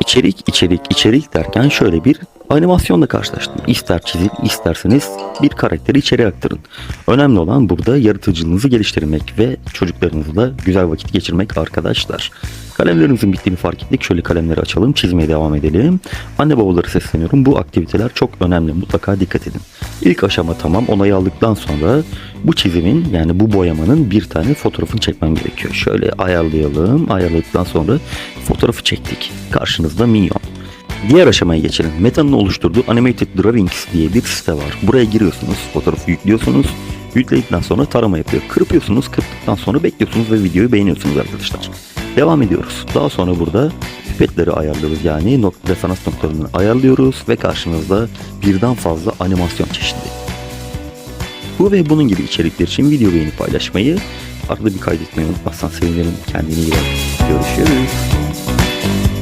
İçerik, içerik, içerik derken şöyle bir animasyonla karşılaştım. İster çizin, isterseniz bir karakteri içeri aktarın. Önemli olan burada yaratıcılığınızı geliştirmek ve çocuklarınızla güzel vakit geçirmek arkadaşlar. Kalemlerimizin bittiğini fark ettik. Şöyle kalemleri açalım, çizmeye devam edelim. Anne babaları sesleniyorum. Bu aktiviteler çok önemli. Mutlaka dikkat edin. İlk aşama tamam. Onayı aldıktan sonra bu çizimin yani bu boyamanın bir tane fotoğrafını çekmem gerekiyor. Şöyle ayarlayalım. Ayarladıktan sonra fotoğrafı çektik. Karşınızda minyon. Diğer aşamaya geçelim. Meta'nın oluşturduğu Animated Drawings diye bir site var. Buraya giriyorsunuz, fotoğrafı yüklüyorsunuz. Yükledikten sonra tarama yapıyor. Kırpıyorsunuz, kırptıktan sonra bekliyorsunuz ve videoyu beğeniyorsunuz arkadaşlar. Devam ediyoruz. Daha sonra burada pipetleri ayarlıyoruz. Yani nokta, referans noktalarını ayarlıyoruz ve karşınızda birden fazla animasyon çeşidi. Bu ve bunun gibi içerikler için video beğenip paylaşmayı, arada bir kaydetmeyi unutmazsan sevinirim. Kendine iyi bak. Görüşürüz.